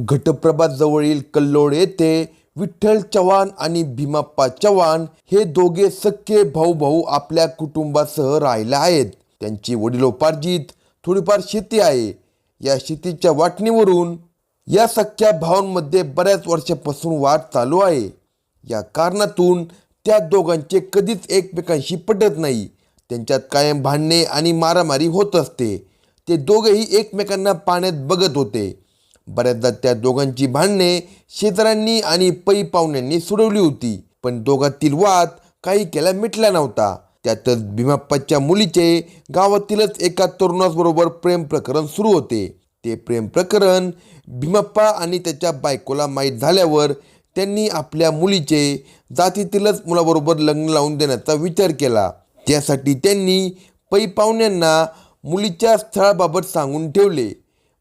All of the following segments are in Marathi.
घटप्रभाजवळील कल्लोळ येथे. विठ्ठल चव्हाण आणि भीमाप्पा चव्हाण हे दोघे सख्खे भाऊ भाऊ आपल्या कुटुंबासह राहिले आहेत. त्यांची वडिलोपार्जित थोडीफार शेती आहे. या शेतीच्या वाटणीवरून या सख्ख्या भावांमध्ये बऱ्याच वर्षापासून वाद चालू आहे. या कारणातून त्या दोघांचे कधीच एकमेकांशी पटत नाही. त्यांच्यात कायम भांडणे आणि मारामारी होत असते. ते दोघेही एकमेकांना पाण्यात बघत होते. बऱ्याचदा त्या दोघांची भांडणे शेजाऱ्यांनी आणि पै पाहुण्यांनी सोडवली होती. पण दोघांतील वाद काही केला मिटला नव्हता. त्यातच भीमाप्पाच्या मुलीचे गावातीलच एका तरुणाबरोबर प्रेम प्रकरण सुरू होते. ते प्रेम प्रकरण भीमाप्पा आणि त्याच्या बायकोला माहीत झाल्यावर त्यांनी आपल्या मुलीचे जातीतीलच मुलाबरोबर लग्न लावून देण्याचा विचार केला. त्यासाठी त्यांनी पै पाहुण्यांना मुलीच्या स्थळाबाबत सांगून ठेवले.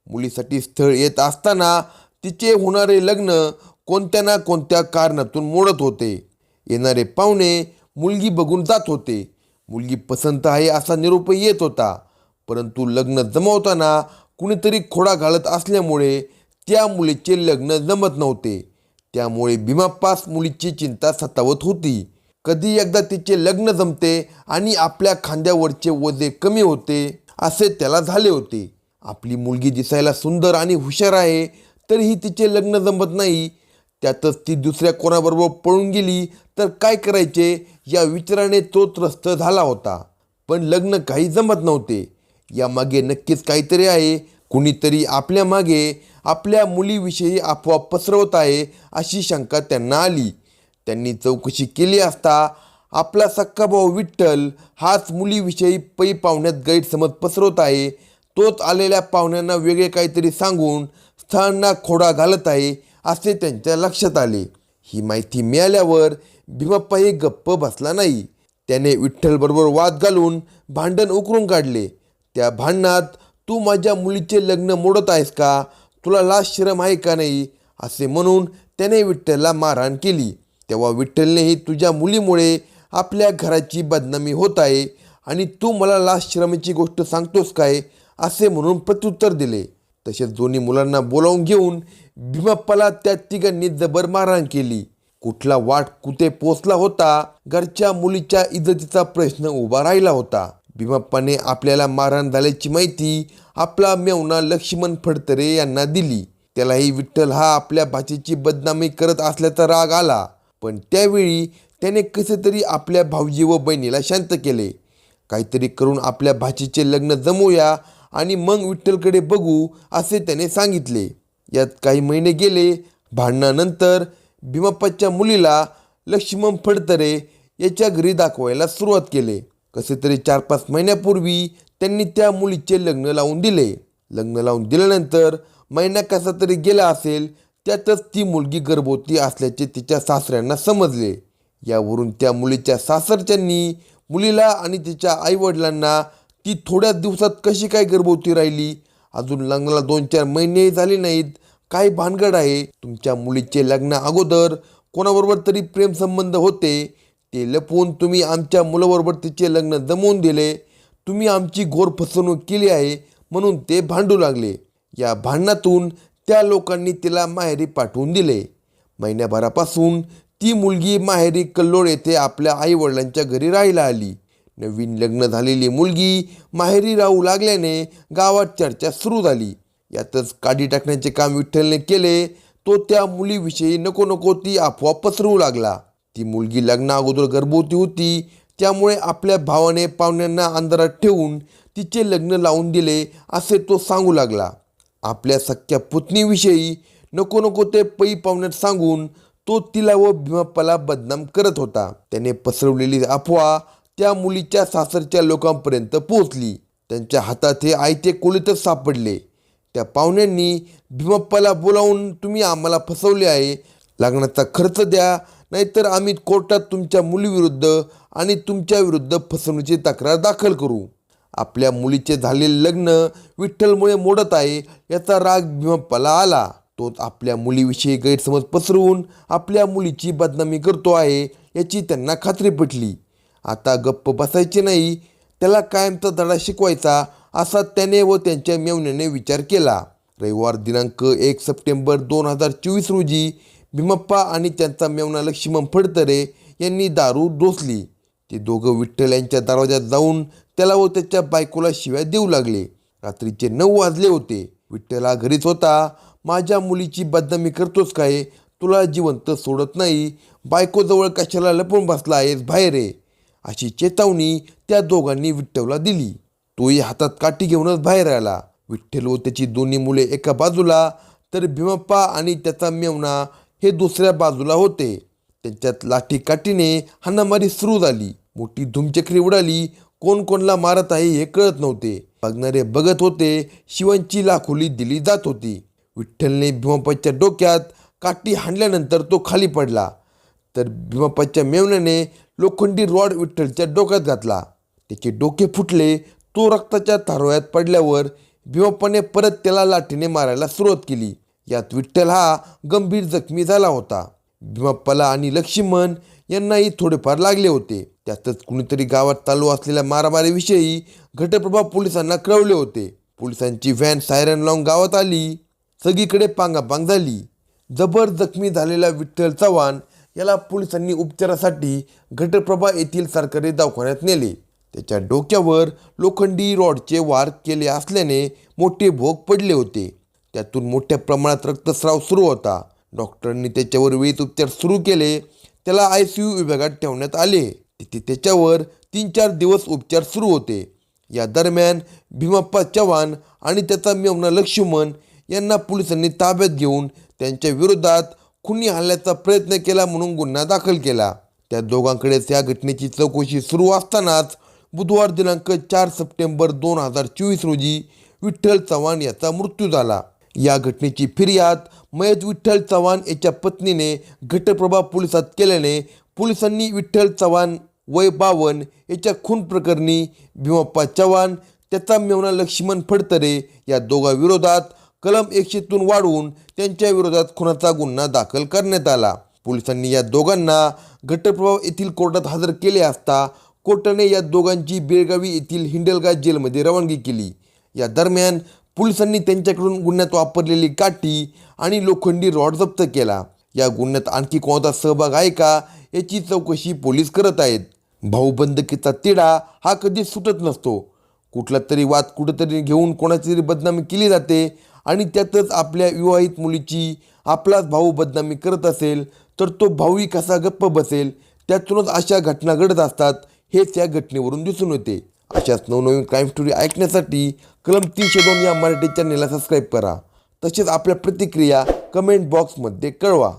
मुलीसाठी स्थळ येत असताना तिचे होणारे लग्न कोणत्या ना कोणत्या कारणातून मोडत होते. येणारे पाहुणे मुलगी बघून जात होते. मुलगी पसंत आहे असा निरोप येत होता. परंतु लग्न जमवताना कुणीतरी खोडा घालत असल्यामुळे त्या मुलीचे लग्न जमत नव्हते. त्यामुळे भीमाप्पास मुलीची चिंता सतावत होती. कधी एकदा तिचे लग्न जमते आणि आपल्या खांद्यावरचे वजे कमी होते असे त्याला झाले होते. आपली मुलगी दिसायला सुंदर आणि हुशार आहे तरीही तिचे लग्न जमत नाही. त्यातच ती दुसऱ्या कोणाबरोबर पळून गेली तर काय करायचे या विचाराने तो त्रस्त झाला होता. पण लग्न काही जमत नव्हते. यामागे नक्कीच काहीतरी आहे. कुणीतरी आपल्या मागे आपल्या मुलीविषयी अफवा पसरवत आहे अशी शंका त्यांना आली. त्यांनी चौकशी केली असता आपला सक्का भाऊ विठ्ठल हाच मुलीविषयी पै पावण्यात गैरसमज पसरवत आहे तोच आलेल्या पाहुण्यांना वेगळे काहीतरी सांगून स्थळांना खोडा घालत आहे असे त्यांच्या लक्षात आले. ही माहिती मिळाल्यावर भीमाप्पाही गप्प बसला नाही. त्याने विठ्ठलबरोबर वाद घालून भांडण उकरून काढले. त्या भांडणात तू माझ्या मुलीचे लग्न मोडत आहेस का? तुला लाज शरम आहे का नाही? असे म्हणून त्याने विठ्ठलला मारहाण केली. तेव्हा विठ्ठलनेही तुझ्या मुलीमुळे आपल्या घराची बदनामी होत आहे आणि तू मला लाज श्रमाची गोष्ट सांगतोस काय? असे म्हणून प्रत्युत्तर दिले. तसेच दोन्ही मुलांना बोलावून घेऊन भीमाप्पाला त्या तिघांनी जबर मारहाण केली. कुठला वाट कुठे पोचला होता घरच्या मुलीच्या इज्जतीचा प्रश्न उभा राहिला होता. भीमाप्पाने आपल्याला मारहाण झाल्याची माहिती आपला मेवना लक्ष्मण फडतरे यांना दिली. त्यालाही विठ्ठल हा आपल्या भाचीची बदनामी करत असल्याचा राग आला. पण त्यावेळी त्याने कसे तरी आपल्या भाऊजी व बहिणीला शांत केले. काहीतरी करून आपल्या भाचीचे लग्न जमूया आणि मग विठ्ठलकडे बघू असे त्याने सांगितले. यात काही महिने गेले भांडणानंतर भीमाप्पाच्या मुलीला लक्ष्मण फडतरे याच्या घरी दाखवायला सुरुवात केले. कसे तरी चार पाच महिन्यापूर्वी त्यांनी त्या मुलीचे लग्न लावून दिले. लग्न लावून दिल्यानंतर महिना कसा तरी गेला असेल त्यातच ती मुलगी गर्भवती असल्याचे तिच्या सासऱ्यांना समजले. यावरून त्या मुलीच्या सासरच्यांनी मुलीला आणि तिच्या आईवडिलांना ती थोड्या दिवसात कशी काय गर्भवती राहिली? अजून लग्नाला दोन चार महिने झाले नाहीत. काय भानगड आहे? तुमच्या मुलीचे लग्न अगोदर कोणाबरोबर तरी प्रेमसंबंध होते. ते लपवून तुम्ही आमच्या मुलाबरोबर तिचे लग्न जमवून दिले. तुम्ही आमची घोर फसवणूक केली आहे म्हणून ते भांडू लागले. या भांडणातून त्या लोकांनी तिला माहेरी पाठवून दिले. महिन्याभरापासून ती मुलगी माहेरी कल्लोळ येथे आपल्या आईवडिलांच्या घरी राहायला आली. नवीन लग्न झालेली मुलगी माहेरी राहू लागल्याने गावात चर्चा सुरू झाली. यातच काढी टाकण्याचे काम विठ्ठलने केले तो त्या मुलीविषयी नको नको ती अफवा पसरवू लागला. ती मुलगी लग्ना अगोदर गर्भवती होती त्यामुळे आपल्या भावाने पाहुण्यांना अंधारात ठेवून तिचे लग्न लावून दिले असे तो सांगू लागला. आपल्या सख्या पुतणीविषयी नको नको ते पै पाहुण्यात सांगून तो तिला व भीमाप्पाला बदनाम करत होता. त्याने पसरवलेली अफवा त्या मुलीच्या सासरच्या लोकांपर्यंत पोहोचली. त्यांच्या हातात हे आयते कुलीतच सापडले. त्या पाहुण्यांनी भीमप्पाला बोलावून तुम्ही आम्हाला फसवले आहे. लग्नाचा खर्च द्या नाहीतर आम्ही कोर्टात तुमच्या मुलीविरुद्ध आणि तुमच्या विरुद्ध फसवणुकीची तक्रार दाखल करू. आपल्या मुलीचे झालेले लग्न विठ्ठलमुळे मोडत आहे याचा राग भीमप्पाला आला. तो आपल्या मुलीविषयी गैरसमज पसरवून आपल्या मुलीची बदनामी करतो आहे याची त्यांना खात्री पटली. आता गप्प बसायचे नाही. त्याला कायमचा धडा शिकवायचा असा त्याने व त्यांच्या मेवण्याने विचार केला. रविवार दिनांक एक सप्टेंबर दोन हजार चोवीस रोजी भीमप्पा आणि त्यांचा मेवणा लक्ष्मण फडतरे यांनी दारू डोसली. ते दोघं विठ्ठल यांच्या दरवाजात जाऊन त्याला व त्याच्या बायकोला शिव्या देऊ लागले. रात्रीचे नऊ वाजले होते. विठ्ठला घरीच होता. माझ्या मुलीची बदनामी करतोस काय? तुला जिवंत सोडत नाही. बायकोजवळ कशाला लपून बसला आहेस बाहेर आहे अशी चेतावणी त्या दोघांनी विठ्ठलला दिली. तोही हातात काठी घेऊनच बाहेर आला. विठ्ठल व त्याची दोन्ही मुले एका बाजूला तर भीमप्पा आणि त्याचा मेवणा हे दुसऱ्या बाजूला होते. त्यांच्यात लाठी काठीने हाणामारी सुरू झाली. मोठी धुमचक्री उडाली. कोण कोणला मारत आहे हे कळत नव्हते. बघणारे बघत होते शिवांची लाखोली दिली जात होती. विठ्ठलने भीमप्पाच्या डोक्यात काठी हाणल्यानंतर तो खाली पडला. तर भीमप्पाच्या मेवण्याने लोखंडी रॉड विठ्ठलच्या डोक्यात घातला. त्याचे डोके फुटले तो रक्ताच्या थारोळ्यात पडल्यावर भीमप्पाने परत त्याला लाठीने मारायला सुरुवात केली. यात विठ्ठल हा गंभीर जखमी झाला होता. भीमप्पाला आणि लक्ष्मण यांनाही थोडेफार लागले होते. त्यातच कुणीतरी गावात चालू असलेल्या मारामारीविषयी घटप्रभा पोलिसांना कळवले होते. पोलिसांची व्हॅन सायरन लावून गावात आली. सगळीकडे पांगापांग झाली. जबर जखमी झालेला विठ्ठल चव्हाण याला पोलिसांनी उपचारासाठी घटप्रभा येथील सरकारी दवाखान्यात नेले. त्याच्या डोक्यावर लोखंडी रॉडचे वार केले असल्याने मोठे भोग पडले होते. त्यातून मोठ्या प्रमाणात रक्तस्राव सुरू होता. डॉक्टरांनी त्याच्यावर वेळीत उपचार सुरू केले. त्याला आय सी यू विभागात ठेवण्यात आले. तिथे त्याच्यावर तीन चार दिवस उपचार सुरू होते. या दरम्यान भीमप्पा चव्हाण आणि त्याचा मेमना लक्ष्मण यांना पोलिसांनी ताब्यात घेऊन त्यांच्या विरोधात खुनी हल्ल्याचा प्रयत्न केला म्हणून गुन्हा दाखल केला. त्या दोघांकडेच त्या घटनेची चौकशी सुरू असतानाच बुधवार दिनांक चार सप्टेंबर दोन हजार चोवीस रोजी विठ्ठल चव्हाण याचा मृत्यू झाला. या घटनेची फिर्याद मयत विठ्ठल चव्हाण याच्या पत्नीने घटप्रभा पोलिसात केल्याने पोलिसांनी विठ्ठल चव्हाण वय बावन याच्या खून प्रकरणी भिमप्पा चव्हाण त्याचा मेवना लक्ष्मण फडतरे या दोघांविरोधात कलम एकशेतून वाढवून त्यांच्या विरोधात खुनाचा गुन्हा दाखल करण्यात आला. पोलिसांनी या दोघांना घटप्रभाव येथील कोर्टात हजर केले असता कोर्टाने या दोघांची बेळगावी येथील हिंडलगा जेलमध्ये रवानगी केली. या दरम्यान पोलिसांनी त्यांच्याकडून गुन्ह्यात वापरलेली काठी आणि लोखंडी रॉड जप्त केला. या गुन्ह्यात आणखी कोणाचा सहभाग आहे का याची चौकशी पोलीस करत आहेत. भाऊबंदकीचा तिढा हा कधीच सुटत नसतो. कुठला तरी वाद कुठंतरी घेऊन कोणाची तरी बदनामी केली जाते आणि त्यातच आपल्या विवाहित मुलीची आपलाच भाऊ बदनामी करत असेल तर तो भाऊही कसा गप्प बसेल? त्यातूनच अशा घटना घडत असतात हेच या घटनेवरून दिसून येते. अशाच नवनवीन क्राईम स्टोरी ऐकण्यासाठी कलम तीनशे दोन या मराठी चॅनेलला सबस्क्राईब करा. तसेच आपल्या प्रतिक्रिया कमेंट बॉक्समध्ये कळवा.